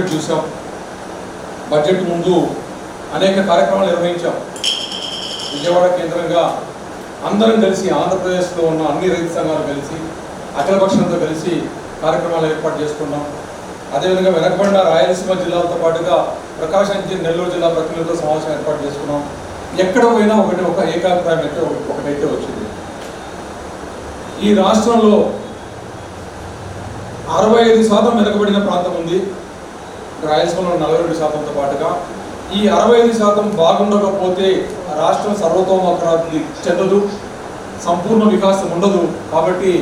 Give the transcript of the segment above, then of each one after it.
Budget చూసాం. Budget ముందు అనేక కార్యక్రమాలు నిర్వహించాం. విజయవాడ కేంద్రంగా అందరం కలిసి ఆంధ్రప్రదేశ్లో ఉన్న అన్ని రైతు సంఘాలు కలిసి అఖిలపక్షంతో కలిసి కార్యక్రమాలు ఏర్పాటు చేసుకున్నాం. అదేవిధంగా వెనకబడిన రాయలసీమ జిల్లాలతో పాటుగా ప్రకాశం నెల్లూరు జిల్లా ప్రతినిధులతో సమావేశం ఏర్పాటు చేసుకున్నాం. ఎక్కడ పోయినా ఒకటి ఒక ఏకాభిప్రాయం అయితే ఒకటి- ఒకటైతే వచ్చింది. ఈ రాష్ట్రంలో అరవై ఐదు శాతం వెనుకబడిన ప్రాంతం ఉంది. రాయలసీమలో నలభై రెండు శాతంతో పాటుగా ఈ అరవై ఐదు శాతం బాగుండకపోతే రాష్ట్రం సర్వతోముఖాభివృద్ధి చెందదు సంపూర్ణ వికాసం ఉండదు. కాబట్టి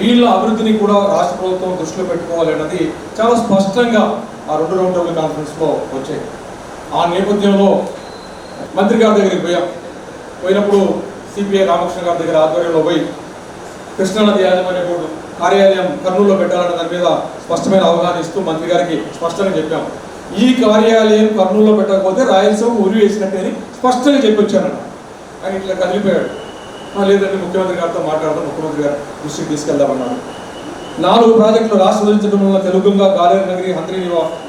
వీళ్ళ అభివృద్ధిని కూడా రాష్ట్ర ప్రభుత్వం దృష్టిలో పెట్టుకోవాలి అన్నది చాలా స్పష్టంగా ఆ రెండు రౌండ్ టేబుల్ కాన్ఫరెన్స్లో వచ్చాయి. ఆ నేపథ్యంలో మంత్రి గారి దగ్గరికి పోయాం. పోయినప్పుడు సిపిఐ రామకృష్ణ గారి దగ్గర ఆధ్వర్యంలో పోయి కృష్ణానది యాజమాన్య బోర్డు కార్యాలయం కర్నూలులో పెట్టాలన్న దాని మీద స్పష్టమైన అవగాహన ఇస్తూ మంత్రి గారికి స్పష్టంగా చెప్పాం. ఈ కార్యాలయం కర్నూలులో పెట్టకపోతే రాయలసీమ ఉరి వేసినట్టే అని స్పష్టంగా చెప్పి వచ్చానన్న ఆయన ఇట్లా కదిలిపోయాడు. లేదంటే లేదండి ముఖ్యమంత్రి గారితో మాట్లాడదాం ముఖ్యమంత్రి గారు దృష్టికి తీసుకెళ్దామన్నాడు నాలుగు ప్రాజెక్టులు రాష్ట్ర విభజించడం వల్ల తెలుగుగా గాలేరు నగరి హంద్రి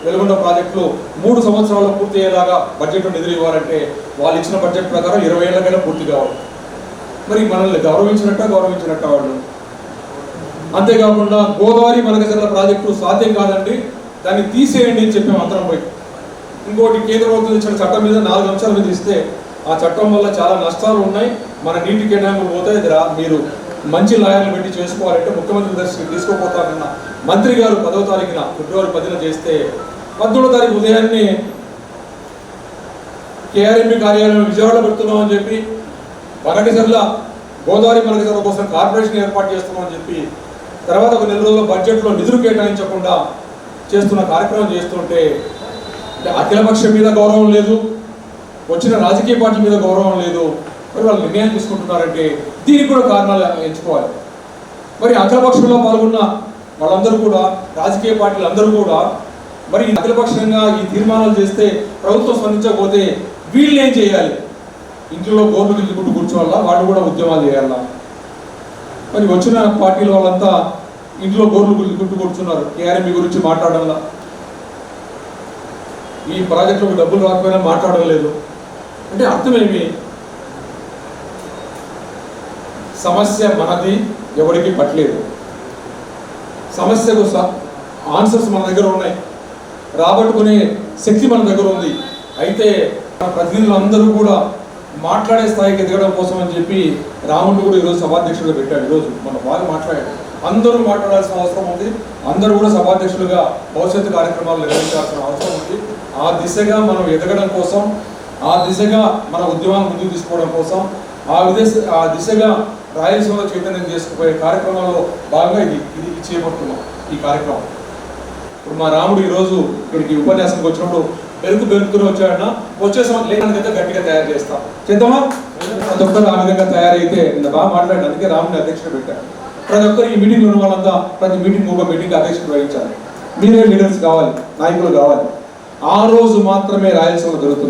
వెలుగొండ ప్రాజెక్టులు మూడు సంవత్సరాల్లో పూర్తి అయ్యేలాగా బడ్జెట్ నిధులు ఇవ్వాలంటే వాళ్ళు ఇచ్చిన బడ్జెట్ ప్రకారం ఇరవై ఏళ్ళకైనా పూర్తి కావాలి. మరి మనల్ని గౌరవించినట్ట గౌరవించినట్ట వాళ్ళు? అంతేకాకుండా గోదావరి మలకజల ప్రాజెక్టు సాధ్యం కాదండి దాన్ని తీసేయండి అని చెప్పి మాత్రం పోయి. ఇంకోటి కేంద్ర ప్రభుత్వం ఇచ్చిన చట్టం మీద నాలుగు అంశాల మీద ఇస్తే ఆ చట్టం వల్ల చాలా నష్టాలు ఉన్నాయి. మన నీటి కేటాయింపులు పోతాయి ఇది రా- మీరు మంచి లాయర్లు పెట్టి చేసుకోవాలంటే ముఖ్యమంత్రి దర్శనం తీసుకోపోతానన్న మంత్రి గారు పదవ తారీఖున ఫిబ్రవరి పదిన చేస్తే పద్దెనిమిదో తారీఖు ఉదయాన్నే కేఆర్ఎంపీ కార్యాలయం విజయవాడ పెడుతున్నామని చెప్పి మనకసర్ల గోదావరి మనకసర్ల కోసం కార్పొరేషన్ ఏర్పాటు చేస్తున్నామని చెప్పి తర్వాత ఒక నెల రోజుల్లో బడ్జెట్లో నిధులు కేటాయించకుండా చేస్తున్న కార్యక్రమం చేస్తుంటే అంటే అఖిలపక్షం మీద గౌరవం లేదు వచ్చిన రాజకీయ పార్టీ మీద గౌరవం లేదు మరి వాళ్ళు నిర్ణయం తీసుకుంటున్నారంటే దీనికి కూడా కారణాలు ఎంచుకోవాలి. మరి అఖిలపక్షంలో పాల్గొన్న వాళ్ళందరూ కూడా రాజకీయ పార్టీలు అందరూ కూడా మరి అఖిలపక్షంగా ఈ తీర్మానాలు చేస్తే ప్రభుత్వం స్పందించకపోతే వీళ్ళు ఏం చేయాలి? ఇంట్లో గోర్లు తిట్టుకుంటూ కూర్చోవాలా? వాళ్ళు కూడా ఉద్యమాలు చేయాలా? మరి వచ్చిన పార్టీల వాళ్ళంతా ఇంట్లో గోర్లు తిట్టుకుంటూ కూర్చున్నారు. కేఆర్ఎంపీ గురించి మాట్లాడాలా? ఈ ప్రాజెక్టులకు డబ్బులు రాకపోయినా మాట్లాడడం లేదు. అంటే అర్థమేమి? సమస్య మనది ఎవరికి పట్టలేదు. సమస్యకు ఆన్సర్స్ మన దగ్గర ఉన్నాయి. రాబట్టుకునే శక్తి మన దగ్గర ఉంది. అయితే మన అందరూ కూడా మాట్లాడే స్థాయికి ఎదగడం కోసం అని చెప్పి రాముడు కూడా ఈరోజు సభాధ్యక్షుడు పెట్టాడు. ఈరోజు మన బాగా మాట్లాడాడు అందరూ మాట్లాడాల్సిన అవసరం ఉంది. అందరూ కూడా సభాధ్యక్షులుగా భవిష్యత్తు కార్యక్రమాలు నిర్వహించాల్సిన అవసరం ఉంది. ఆ దిశగా మనం ఎదగడం కోసం ఆ దిశగా మన ఉద్యమాన్ని ముందుకు తీసుకోవడం కోసం ఆ విదేశ ఆ దిశగా రాయలసీమలో చైతన్యం చేసుకుపోయే కార్యక్రమంలో భాగంగా ఇది ఇది చేపడుతున్నాం ఈ కార్యక్రమం. ఇప్పుడు మా రాముడు ఈరోజు ఇక్కడికి ఉపన్యాసంకి వచ్చినప్పుడు పెరుగు పెరుగుతూనే వచ్చాడన్న వచ్చే సంవత్సరం గట్టిగా తయారు చేస్తాం. చేద్దామా? ప్రతి ఒక్కరు ఆ విధంగా తయారైతే బాగా మాట్లాడి అందుకే రాముని అధ్యక్షుడు పెట్టారు. ప్రతి ఒక్కరు ఈ మీటింగ్ ఉన్న వాళ్ళంతా ప్రతి మీటింగ్ ఒక మీటింగ్ అధ్యక్షుడు వహించాలి. మీరే లీడర్స్ కావాలి నాయకులు కావాలి. ఆ రోజు మాత్రమే రాయలసీమ జరుగుతుంది.